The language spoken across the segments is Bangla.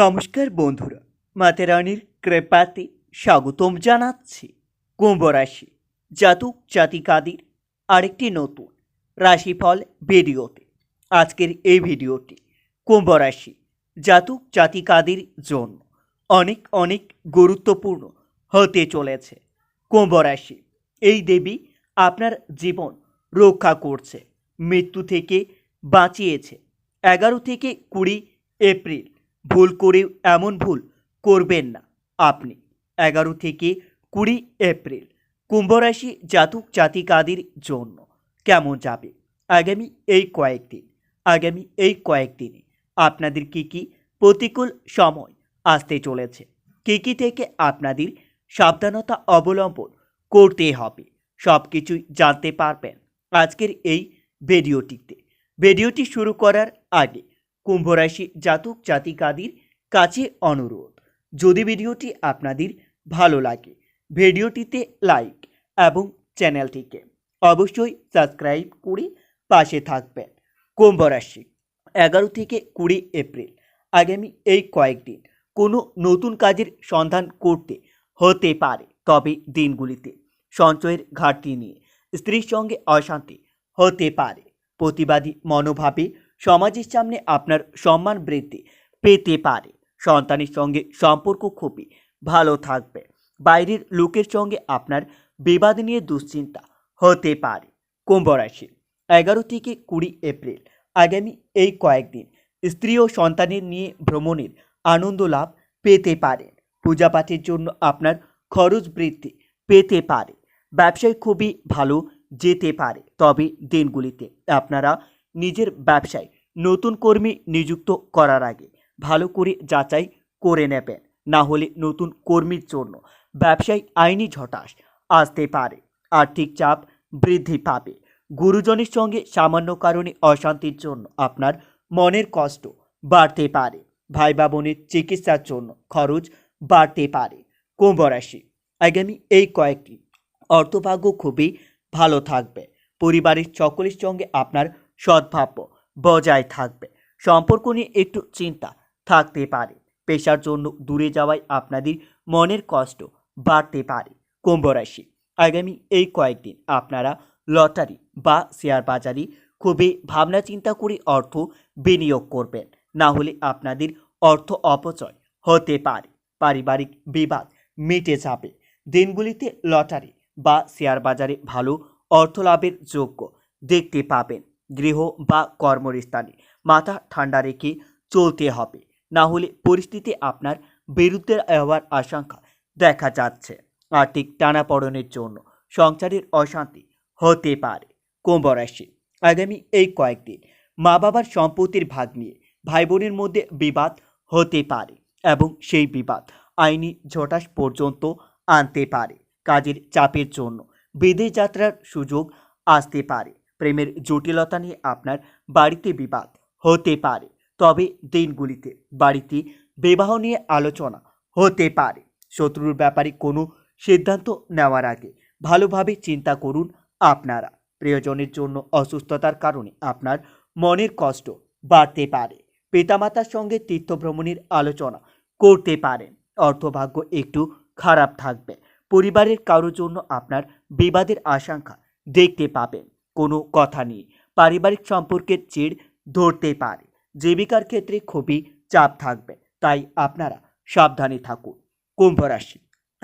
নমস্কার বন্ধুরা মাতেরানির কৃপাতে স্বাগতম জানাচ্ছি কুম্ভ রাশি জাতক জাতিকাদের আরেকটি নতুন রাশিফল ভিডিওতে। আজকের এই ভিডিওটি কুম্ভ রাশি জাতক জাতিকাদের জন্য অনেক অনেক গুরুত্বপূর্ণ হতে চলেছে। কুম্ভ রাশি এই দেবী আপনার জীবন রক্ষা করছে, মৃত্যু থেকে বাঁচিয়েছে, এগারো থেকে কুড়ি এপ্রিল। ভুল করে এমন ভুল করবেন না আপনি। এগারো থেকে কুড়ি এপ্রিল কুম্ভরাশি জাতক জাতিকাদের জন্য কেমন যাবে? আগামী এই কয়েকদিন, আগামী এই কয়েকদিনে আপনাদের কি কি প্রতিকূল সময় আসতে চলেছে? কী কী থেকে আপনাদের সাবধানতা অবলম্বন করতে হবে? সব কিছুই জানতে পারবেন আজকের এই ভিডিওটিতে। ভিডিওটি শুরু করার আগে কুম্ভরাশি জাতক জাতিকাদের কাছে অনুরোধ। যদি ভিডিওটি আপনাদের ভালো লাগে, ভিডিওটিতে লাইক এবং চ্যানেলটিকে অবশ্যই সাবস্ক্রাইব করে পাশে থাকবেন। কুম্ভরাশি, এগারো থেকে কুড়ি এপ্রিল। আগামী এই কয়েকদিন কোনো নতুন কাজের সন্ধান করতে হতে পারে, তবে দিনগুলিতে সঞ্চয়ের ঘাটতি নিয়ে স্ত্রীর সঙ্গে অশান্তি হতে পারে। প্রতিবাদী মনোভাবে সমাজের সামনে আপনার সম্মান বৃদ্ধি পেতে পারে। সন্তানের সঙ্গে সম্পর্ক খুবই ভালো থাকবে। বাইরের লোকের সঙ্গে আপনার বিবাদ নিয়ে দুশ্চিন্তা হতে পারে। কুম্ভ রাশি, এগারো থেকে কুড়ি এপ্রিল। আগামী এই কয়েকদিন স্ত্রী ও সন্তানের নিয়ে ভ্রমণের আনন্দ লাভ পেতে পারেন পূজাপাঠের জন্য আপনার খরচ বৃদ্ধি পেতে পারে। ব্যবসায় খুবই ভালো যেতে পারে। তবে দিনগুলিতে আপনারা নিজের ব্যবসায় নতুন কর্মী নিযুক্ত করার আগে ভালো করে যাচাই করে নেবেন। না হলে নতুন কর্মীর জন্য ব্যবসায় আইনি ঝটাস আসতে পারে। আর্থিক চাপ বৃদ্ধি পাবে। গুরুজনের সঙ্গে সামান্য কারণে অশান্তির জন্য আপনার মনের কষ্ট বাড়তে পারে। ভাই বা বোনের চিকিৎসার জন্য খরচ বাড়তে পারে। কুম্ভ রাশি। আগামী এই কয়েকটি অর্থভাগ্য খুবই ভালো থাকবে। পরিবারের সকলের সঙ্গে আপনার সদ্ভাব্য বজায় থাকবে। সম্পর্ক নিয়ে একটু চিন্তা থাকতে পারে। পেশার জন্য দূরে যাওয়ায় আপনাদের মনের কষ্ট বাড়তে পারে। কুম্ভ রাশি, আগামী এই কয়েকদিন আপনারা লটারি বা শেয়ার বাজারে খুবই ভাবনা চিন্তা করে অর্থ বিনিয়োগ করবেন। না হলে আপনাদের অর্থ অপচয় হতে পারে। পারিবারিক বিবাদ মিটে যাবে। দিনগুলিতে লটারি বা শেয়ার বাজারে ভালো অর্থ লাভের যোগ্য দেখতে পাবেন। গৃহ বা কর্মস্থানে। মাথা ঠান্ডা রেখে চলতে হবে। না হলে পরিস্থিতি আপনার বিরুদ্ধে হওয়ার আশঙ্কা দেখা যাচ্ছে। আর্থিক টানাপড়নের জন্য সংসারের অশান্তি হতে পারে কুম্ভ রাশি আগামী এই কয়েকদিন মা বাবার সম্পত্তির ভাগ নিয়ে ভাই বোনের মধ্যে বিবাদ হতে পারে এবং সেই বিবাদ আইনি ঝটাস পর্যন্ত আনতে পারে। কাজের চাপের জন্য বিদেশ যাত্রার সুযোগ আসতে পারে। প্রেমের জটিলতা নিয়ে আপনার বাড়িতে বিবাদ হতে পারে। তবে দিনগুলিতে বাড়িতে বিবাহ নিয়ে আলোচনা হতে পারে। শত্রুর ব্যাপারে কোনো সিদ্ধান্ত নেওয়ার আগে ভালোভাবে চিন্তা করুন আপনারা। প্রিয়জনের জন্য অসুস্থতার কারণে আপনার মনের কষ্ট বাড়তে পারে। পিতামাতার সঙ্গে তীর্থভ্রমণের আলোচনা করতে পারেন। অর্থভাগ্য একটু খারাপ থাকবে। পরিবারের কারোর জন্য আপনার বিবাদের আশঙ্কা দেখতে পাবেন। কোনো কথা নেই। পারিবারিক সম্পর্কের চিড় ধরতে পারে। জীবিকার ক্ষেত্রে খুবই চাপ থাকবে। তাই আপনারা সাবধানে থাকুন। কুম্ভ রাশি,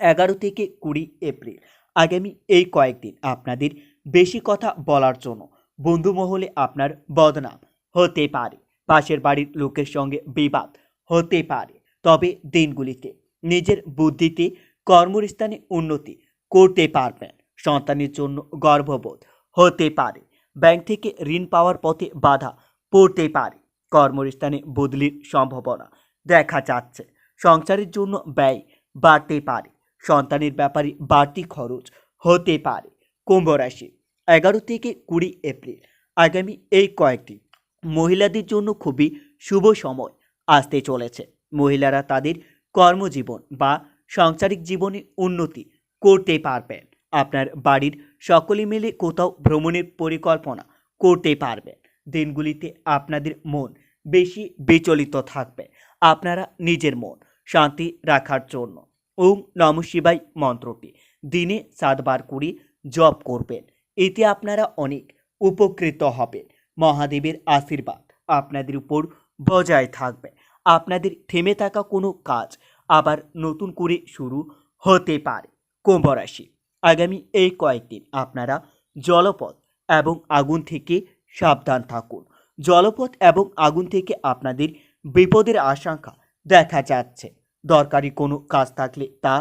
এগারো থেকে কুড়ি এপ্রিল। আগামী এই কয়েকদিন আপনাদের বেশি কথা বলার জন্য বন্ধু মহলে আপনার বদনাম হতে পারে। পাশের বাড়ির লোকের সঙ্গে বিবাদ হতে পারে। তবে দিনগুলিতে নিজের বুদ্ধিতে কর্মস্থানে উন্নতি করতে পারবেন। সন্তানের জন্য গর্ববোধ হতে পারে। ব্যাংক থেকে ঋণ পাওয়ার পথে বাধা পড়তে পারে। কর্মস্থানে বদলির সম্ভাবনা দেখা যাচ্ছে। সংসারের জন্য ব্যয় বাড়তে পারে। সন্তানের ব্যাপারে বাড়তি খরচ হতে পারে। কুম্ভ রাশি, এগারো থেকে কুড়ি এপ্রিল। আগামী এই কয়েকটি মহিলাদের জন্য খুবই শুভ সময় আসতে চলেছে। মহিলারা তাদের কর্মজীবন বা সাংসারিক জীবনে উন্নতি করতে পারবেন। আপনার বাড়ির সকলে মিলে কোথাও ভ্রমণের পরিকল্পনা করতে পারবেন দিনগুলিতে আপনাদের মন বেশি বিচলিত থাকবে। আপনারা নিজের মন শান্তি রাখার জন্য। ওম নম শিবাই মন্ত্রটি। দিনে সাতবার করে জপ করবেন। এতে আপনারা অনেক উপকৃত হবেন। মহাদেবের আশীর্বাদ আপনাদের উপর বজায় থাকবে। আপনাদের থেমে থাকা কোনো কাজ আবার নতুন করে শুরু হতে পারে। কুম্ভ রাশি। আগামী এই কয়েকদিন আপনারা জলপথ এবং আগুন থেকে সাবধান থাকুন। জলপথ এবং আগুন থেকে আপনাদের বিপদের আশঙ্কা দেখা যাচ্ছে। দরকারি কোনো কাজ থাকলে তা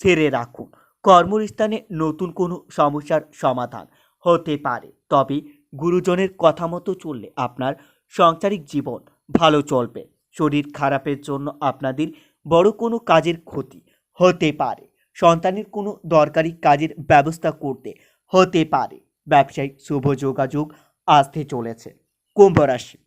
সেরে রাখুন। কর্মস্থানে নতুন কোনো সমস্যার সমাধান হতে পারে। তবে গুরুজনের কথা মতো চললে আপনার সাংসারিক জীবন ভালো চলবে। শরীর খারাপের জন্য আপনাদের বড় কোনো কাজের ক্ষতি হতে পারে। সন্তানের কোনো দরকারি কাজের ব্যবস্থা করতে হতে পারে। ব্যবসায়িক শুভ যোগাযোগ আসতে চলেছে। কুম্ভ রাশি,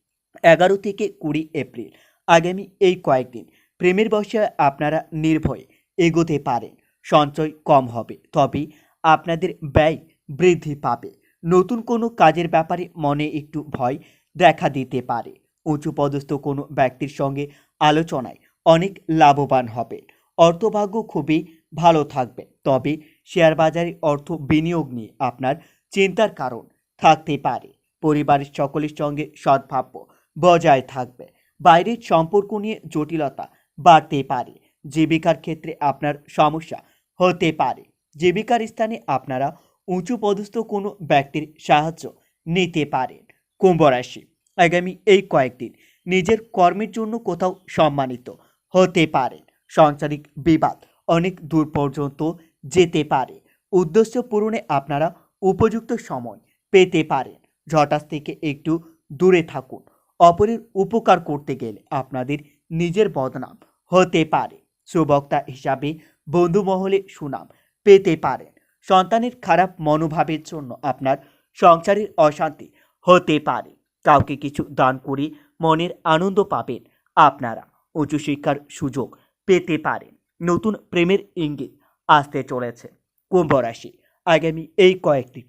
এগারো থেকে কুড়ি এপ্রিল। আগামী এই কয়েকদিন প্রেমের বয়সে আপনারা নির্ভয়ে এগোতে পারেন। সঞ্চয় কম হবে, তবে আপনাদের ব্যয় বৃদ্ধি পাবে। নতুন কোনো কাজের ব্যাপারে মনে একটু ভয় দেখা দিতে পারে। উঁচু পদস্থ কোনো ব্যক্তির সঙ্গে আলোচনায় অনেক লাভবান হবে অর্থভাগ্য খুবই ভালো থাকবে। তবে শেয়ার বাজারে অর্থ বিনিয়োগ নিয়ে আপনার চিন্তার কারণ থাকতে পারে। পরিবারের সকলের সঙ্গে সদ্ভাব্য বজায় থাকবে। বাইরের সম্পর্ক নিয়ে জটিলতা বাড়তে পারে। জীবিকার ক্ষেত্রে আপনার সমস্যা হতে পারে। জীবিকার স্থানে আপনারা উঁচু পদস্থ কোনো ব্যক্তির সাহায্য নিতে পারেন। কুম্ভ রাশি। আগামী এই কয়েকদিন নিজের কর্মের জন্য কোথাও সম্মানিত হতে পারেন। সাংসারিক বিবাদ অনেক দূর পর্যন্ত যেতে পারে। উদ্দেশ্য পূরণে আপনারা উপযুক্ত সময় পেতে পারেন। ঝটাস থেকে একটু দূরে থাকুন। অপরের উপকার করতে গেলে আপনাদের নিজের বদনাম হতে পারে। সুবক্তা হিসাবে বন্ধু মহলে সুনাম পেতে পারেন। সন্তানের খারাপ মনোভাবের জন্য আপনার সংসারের অশান্তি হতে পারে। কাউকে কিছু দান করে মনের আনন্দ পাবেন আপনারা। উচ্চশিক্ষার সুযোগ পেতে পারেন। নতুন প্রেমের ইঙ্গিত আসতে চলেছে। কুম্ভ রাশি, আগামী এই কয়েকদিন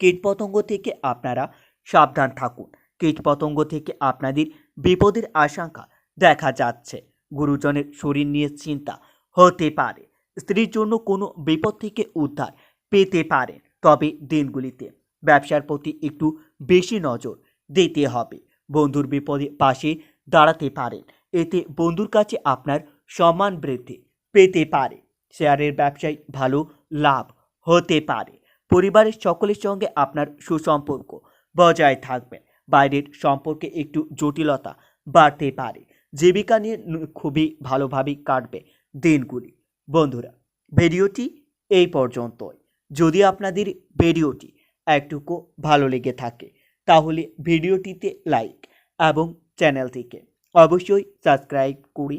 কীটপতঙ্গ থেকে আপনারা সাবধান থাকুন। কীটপতঙ্গ থেকে আপনাদের বিপদের আশঙ্কা দেখা যাচ্ছে। গুরুজনের শরীর নিয়ে চিন্তা হতে পারে। স্ত্রীর জন্য কোনো বিপদ থেকে উদ্ধার পেতে পারেন তবে দিনগুলিতে ব্যবসার প্রতি একটু বেশি নজর দিতে হবে। বন্ধুর বিপদে পাশে দাঁড়াতে পারেন। এতে বন্ধুর কাছে আপনার সম্মান বৃদ্ধি পেতে পারে। শেয়ারের ব্যবসায় ভালো লাভ হতে পারে। পরিবারের সকলের সঙ্গে আপনার সুসম্পর্ক বজায় থাকবে। বাইরের সম্পর্কে একটু জটিলতা বাড়তে পারে। জীবিকা নিয়ে খুবই ভালোভাবেই কাটবে দিনগুলি। বন্ধুরা, ভিডিওটি এই পর্যন্তই। যদি আপনাদের ভিডিওটি একটুকু ভালো লেগে থাকে, তাহলে ভিডিওটিতে লাইক এবং চ্যানেলটিকে অবশ্যই সাবস্ক্রাইব করি